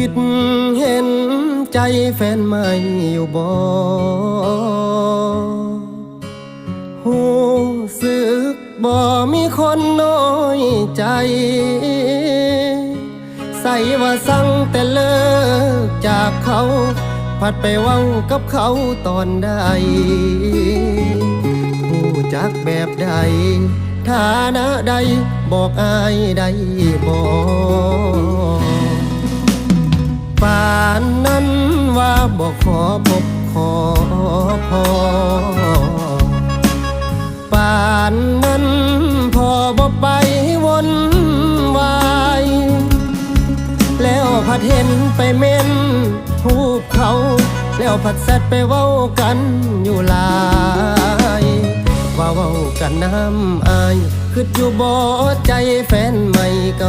คิดเห็นใจแฟนใหม่อยู่บ่หูสึกบ่มีคนน้อยใจ ใส่ว่าสั่งแต่เลิกจากเขาพัดไปว้ากับเขาตอนใดผู้จักแบบใด ฐานะใดบอกอายได้บอก บอกขอพบขอพอป่านนั้นพอบอกไปวนวายแล้วพัดเห็นไปเม่นทูบเขา แล้วพัดแซดไปเว้ากันอยู่หลายว่าเว้ากันน้ำอายคืออยู่บ่ใจแฟนใหม่ก็